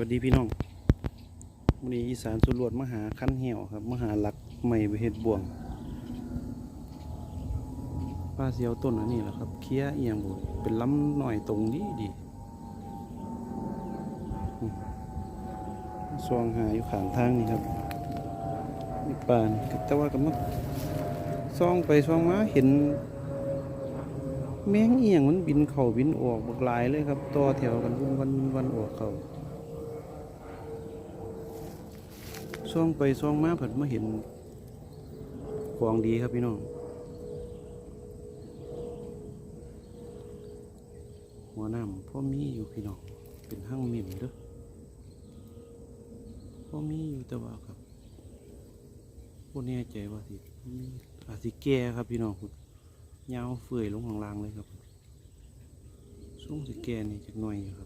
วัสดีพี่น้องวันนี้อีสานสุรวดมหาขั้นเหี่ยวครับ มหาหลักใหม่เห็ดบ่วงป้าเสียวต้นอันนี้แหละครับเคี้ยเอียงบุเป็นล้ำหน่อยตรงดีดีซองหาอยู่ขางทางนี่ครับนี่ป่านแต่ว่าก็มาซองไปซองมาเห็น แมงเอียงมันบินเข่าบินออกบกลายเลยครับต่อแถวกันวุ่นวันวุ่นวันออกเข่า ซ่องไปซ่องมาผัดมาเห็นของดีครับพี่น้องหัวน้ำพ่อมีอยู่พี่น้องเป็นห้างมิมเด้อพ่อมีอยู่แต่ว่าครับพวกแน่ใจว่าสิมีอาจสิแก่ครับพี่น้องพุ่นยาวเฟื่อยลงข้างล่างเลยครับช่วงสิแกนี่จักหน่อยอยู่ครับ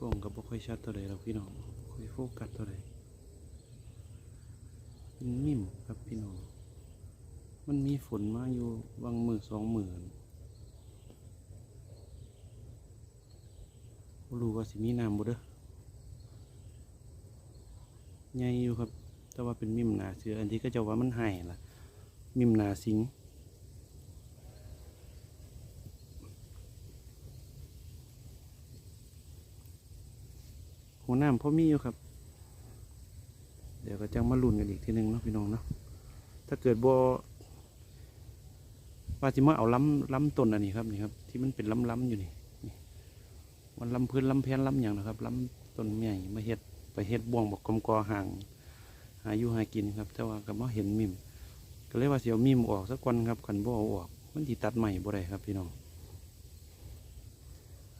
กล้องก็บ่ค่อยชัดเท่าใดหรอกพี่น้องบ่ค่อยโฟกัสเท่าใดเป็นมิ่มครับพี่น้อง มันมีฝนมาอยู่วางมือสองหมือบ่รู้ว่าสิมีน้ำบ่เด้อใหญ่อยู่ครับ แต่ว่าเป็นมิมนาเสืออันที่ก็จะว่ามันไห้ล่ะ มิมนาสิง หัวน้ำพ่อมีอยู่ครับ เดี๋ยวก็จังมาลุ้นกันอีกทีหนึ่งเนาะพี่น้องเนาะถ้าเกิดบ่ว่าจิมาเอาล้ำล้ำต้นอันนี้ครับนี่ครับ ที่มันเป็นล้ำล้ำอยู่นี่นี่มันล้ำพื้นล้ำแพนล้ำอย่างนะครับล้ำต้นใหญ่มาเฮ็ดไปเฮ็ดบ่วงบอกกำกอห่าง หาอยู่หากินครับ แต่ว่าก็มาเห็นมิมก็เลยว่าเสียวมิมออกสักวันครับขันบ่เอาออก มันที่ตัดใหม่บ่ได้ครับพี่น้อง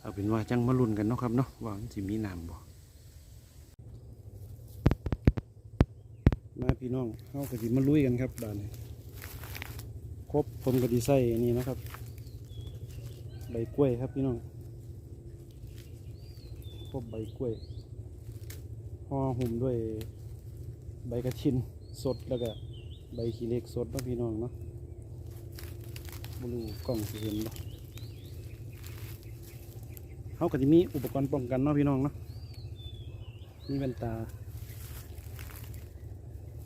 เอาเป็นว่าจังมาลุ้นกันเนาะครับเนาะว่ามันสิมีน้ำบ่ มาพี่น้องเฮาก็สิมาลุยกันครับบานนี้ครบผมก็ดีใส่อันนี้นะครับ ใบกล้วยครับพี่น้องครบใบกล้วยห่อหุ้มด้วยใบกระชินสดแล้วก็ใบขี้เล็กสดนะพี่น้องเนาะบรูกล้องสิเห็นบ่เขาก็จะมีอุปกรณ์ป้องกันเนาะพี่น้องเนาะมีแว่นตา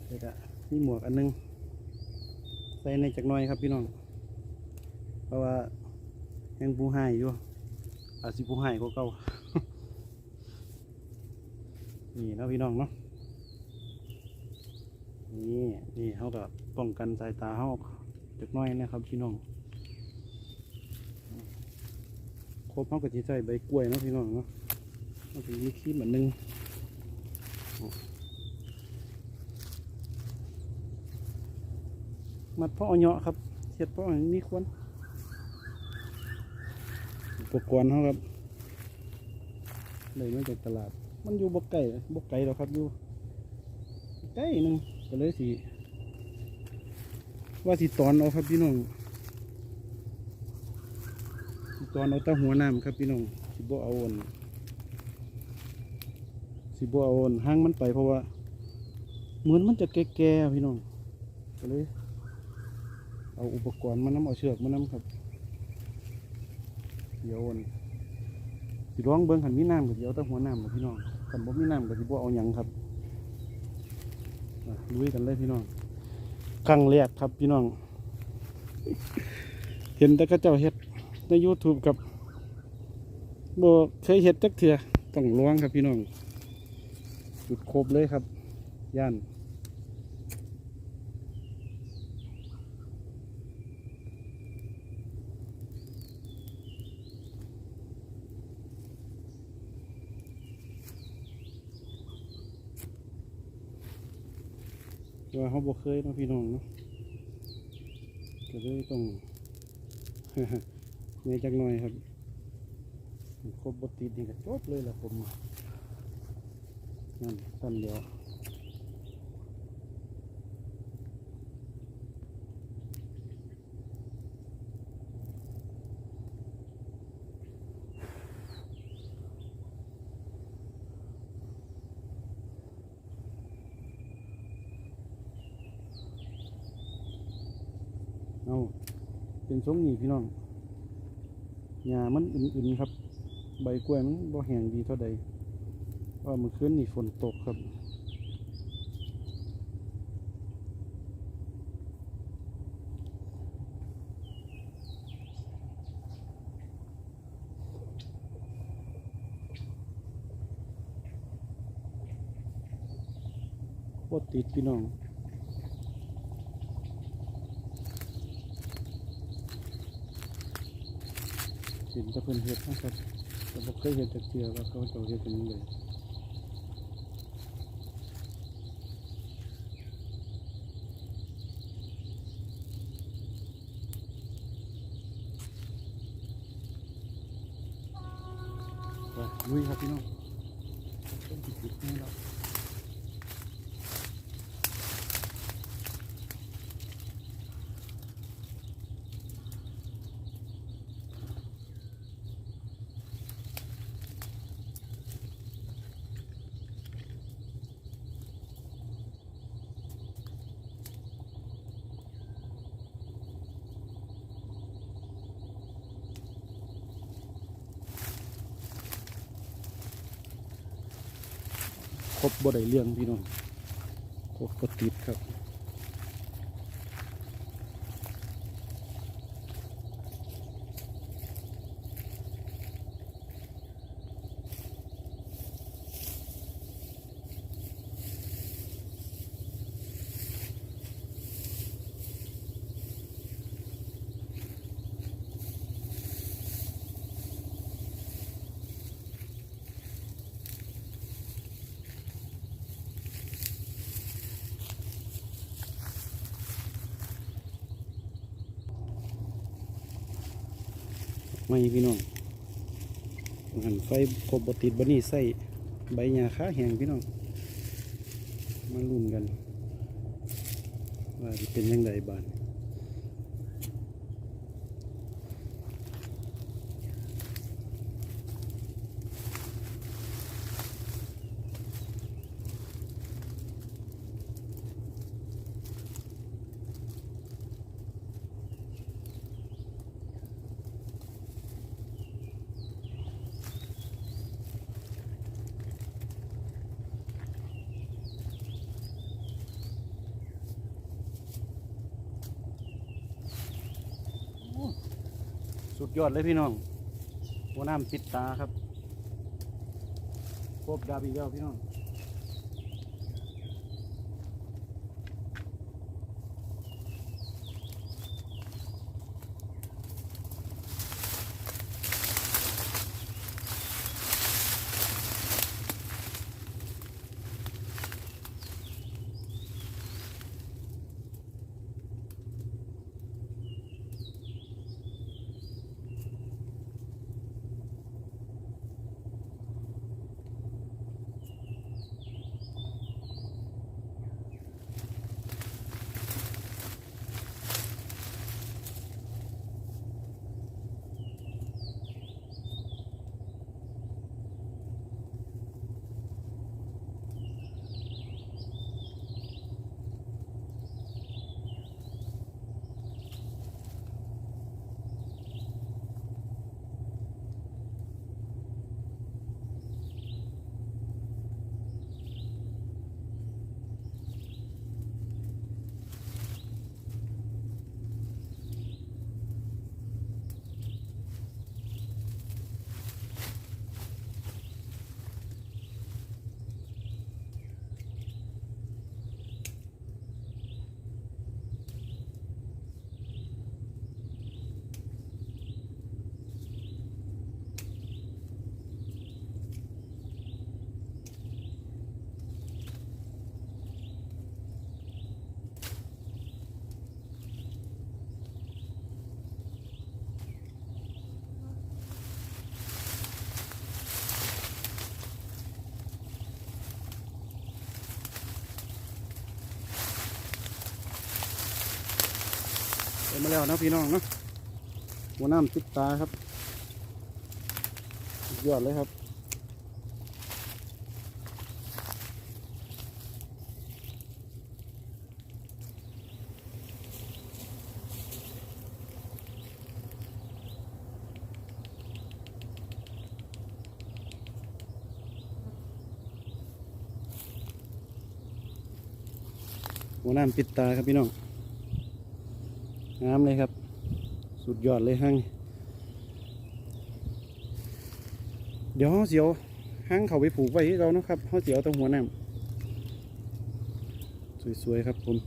แล้วก็มีหมวกอันหนึง ใส่ในจักน้อยครับพี่น้อง เพราะว่ายังผู้ให้อยู่อาจสิผู้ให้ก็เก่านี่นะพี่น้องเนาะนี่นี่เขาก็ป้องกันสายตาเขาจักน้อยนะครับพี่น้องครบเขาก็จะใส่ใบกล้วยนะพี่น้องเนาะมันจะมีขี้เหมือนนึง มัดพ่อเอาเหยาะครับเสียดพ่อมีควนอุปกรณ์เขาครับเลยมาจากตลาด มันอยู่บกไก่บกไก่หรอครับอยู่ใกล้หนึงก็เลยสิว่าสิตอนเอาครับพี่น้องสิตอนเอาตาหัวน้ำครับพี่น้องสิบ่เอาอ่อนสิบ่เอาอ่อนห้างมันไปเพราะว่าเหมือนมันจะแก่ๆพี่น้องก็เลย เอาอุปกรณ์มาน้ำเอาเชือกมาน้ำครับ เดี๋ยวอ่อนสิร้องเบิ้งขันมีน้ำก็สิเดี๋ยวแต่หัวน้ำครับพี่น้องขันบ่มีน้ำก็สิบ่เอาหยังครับลุยกันเลยพี่น้องครั้งแรกครับพี่น้อง เห็นแต่ก็เจ้าเฮ็ดใน YouTube กับโบเคยเฮ็ดจักเถื่อต้องล้วงครับพี่น้องจุดครบเลยครับ ย่าน ว่าเขาบอกเคยเนาะพี่น้องเนาะก็เลยต้องเมียจักหน่อยครับครบบทติดนี่ก็จบเลยละผมนั่นสั้นเดียว ทรงนี้พี่น้องหญ้ามันอื่นๆครับ ใบกล้วยมันบ่แห้งดีเท่าใดเพราะว่าเมื่อคืนนี่ฝนตกครับติดพี่น้อง เห็นแต่เพิ่นเฮ็ดนะครับแต่บ่เคยเห็นจักเทื่อว่าเขาเจ้าเฮ็ดเป็นจังไดไปลุยครับพี่น้องต้องติดติดให้เร บบ่ได้เรื่องพี่น้องครบก็ติดครับ ไม่พี่น้องหันไฟกบบติดบนี่ใส่ใบหญ้าค้าแห้งพี่น้องมาลุ้นกัน ว่าจะเป็นยังไงบ้าง สุดยอดเลยพี่น้องหัวน้ำติดตาครับครบดาบอีกแล้วพี่น้อง มาแล้วนะพี่น้องนะหัวน้ำติดตาครับยอดเลยครับหัวน้ำปิดตาครับพี่น้อง งามเลยครับ สุดยอดเลยห้างเดี๋ยวเสียวห้างเขาไปผูกไว้ให้เรานะครับเขาเสียวตรงหัวน้ำสวยๆครับผม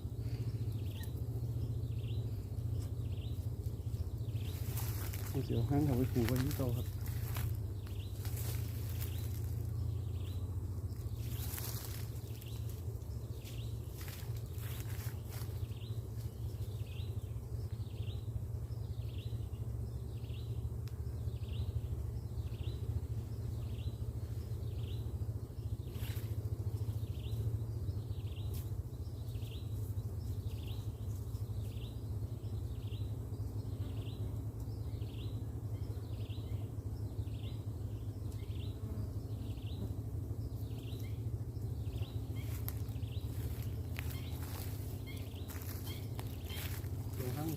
เขาเสียวห้างเขาไปผูกไว้ที่เราครับ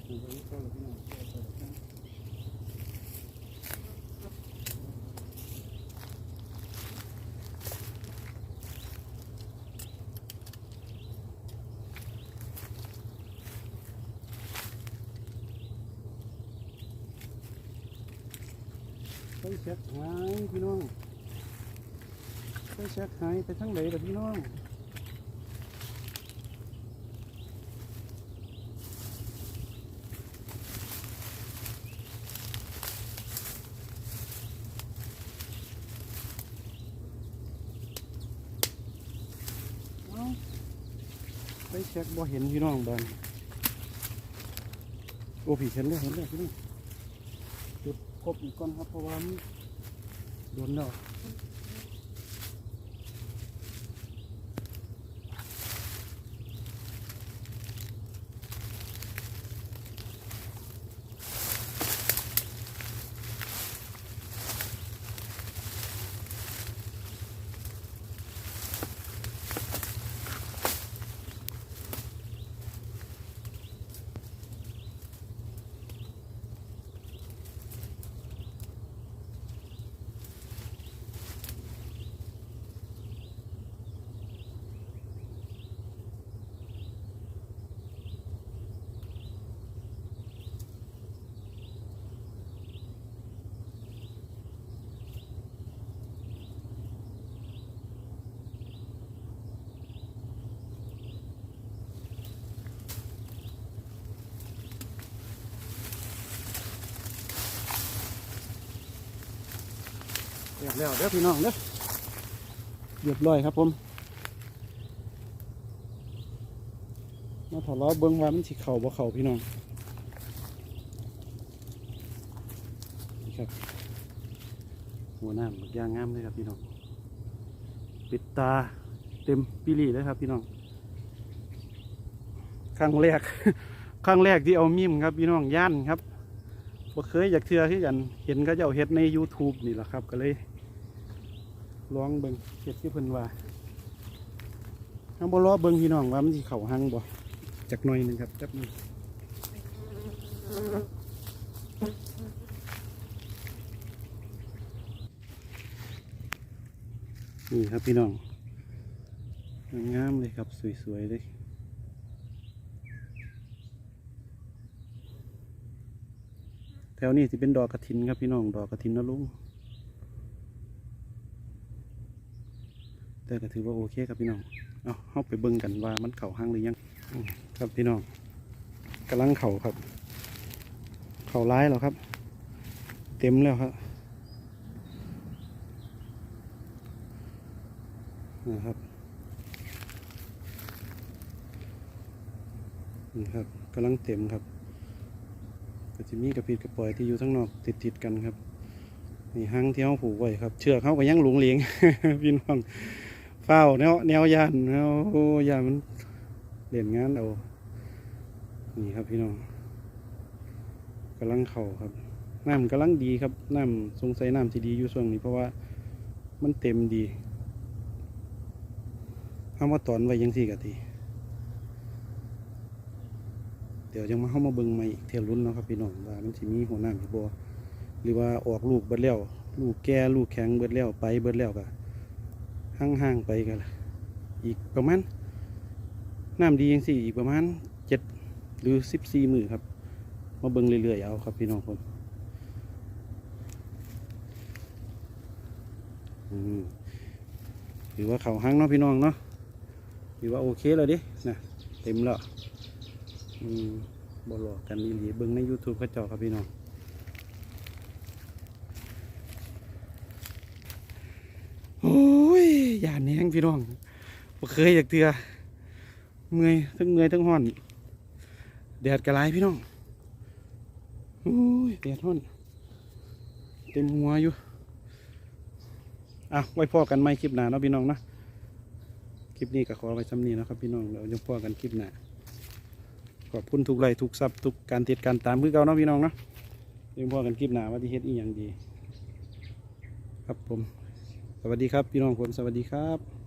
ไปแล้วกันไปเช็คหายพี่น้องไปเช็คหายไปทั้งไหนล่ะพี่น้องเอ้า ไปเช็คบ่เห็นพี่น้องบ้านโอ้ผีเห็นแล้วเห็นแล้วพี่น้องจุดครบอีกก้อนครับเพราะว่ามันโดนแล้ว แล้วเด้อพี่น้องเด้อเรียบร้อยครับผมมาถอดล้อเบิ้งว่ามันสิเข่าบ่เข่าพี่น้องนี่ครับ หัวหน้าบักย่างงามเลยครับพี่น้องปิดตาเต็มปิลีเลยครับพี่น้องครั้งแรกครั้งแรกที่เอามิมครับพี่น้องย่านครับบ่เคยอยากเทือที่กันเห็นเขาเจ้าเฮ็ดใน YouTube นี่แหละครับก็เลย ลองเบิ่งเฮ็ดที่เพิ่นว่าทางบ่รอเบิ่งพี่น้องว่ามันสิเข้าหังบ่จักหน่อยนึงครับจับนึงนี่ครับพี่น้องงามเลยครับสวยๆเลยแถวนี้สิเป็นดอกกระถินครับพี่น้องดอกกระถินนะลุง แต่ก็ถือว่าโอเคครับพี่น้อง เอาเข้าไปเบิ่งกันว่ามันเข่าห้างหรือยัง ครับพี่น้องกำลังเข่าครับ เข่าร้ายแล้วครับ เต็มแล้วครับนะครับนี่ครับกำลังเต็มครับก็จะมีกระปิดกระปล่อยที่อยู่ทั้งนอกติดติดๆกันครับนี่ห้างที่เขาผูกไว้ครับ เชือกเขาก็ยังหลงเหลียงพี่น้อง เฝ้าแนวแนวยานแนวโอ้ยานมันเล่นงานเอานี่ครับพี่น้องกำลังเข่าครับน้ำกำลังดีครับน้ำสงสัยน้ำที่ดีอยู่ช่วงนี้เพราะว่ามันเต็มดีเอามาตอนไว้ยังสี่กะทีเดี๋ยวยังมาเข้ามาเบิ่งใหม่อีกเทียรุ่นเนาะครับพี่น้องว่ามันสิมีหัวหน้ำหรือบ่หรือว่าออกลูกเบิดแล้วลูกแก่ลูกแข็งเบิดแล้วไปเบิดแล้วก็ ห่างๆไปกันล่ะอีกประมาณน้ำดียังสี่อีกประมาณเจ็ดหรือสิบสี่มือครับ มาเบิ่งเรื่อยๆเอาครับพี่น้องผมถือว่าเขาหังเนาะพี่น้องเนาะถือว่าโอเคแล้วดินะเต็มแล้วอืมบอลอกกันอีหลีเบิ่งใน YouTube กระจอกครับพี่น้องโอ้ ยอย่าแหนงพี่น้องบ่เคยอยากเตือเมื่อยทั้งเมื่อยทั้งห่อน แดดกระไรพี่น้องโอ้ยแดดร้อนเต็มหัวอยู่อะไว้พ่อกันไหมคลิปหน้าเนาะพี่น้องนะคลิปนี้ก็ขอไว้ซ้ำนี้นะครับพี่น้องเดี๋ยวจะพ่อกันคลิปหน้าขอบคุณทุกไลค์ทุกซับทุกการติดการตามคือเก่าเนาะพี่น้องเนาะเดี๋ยวพ่อกันคลิปหน้าว่าที่เฮ็ดอีหยังดี ครับผม สวัสดีครับ พี่น้องผมสวัสดีครับ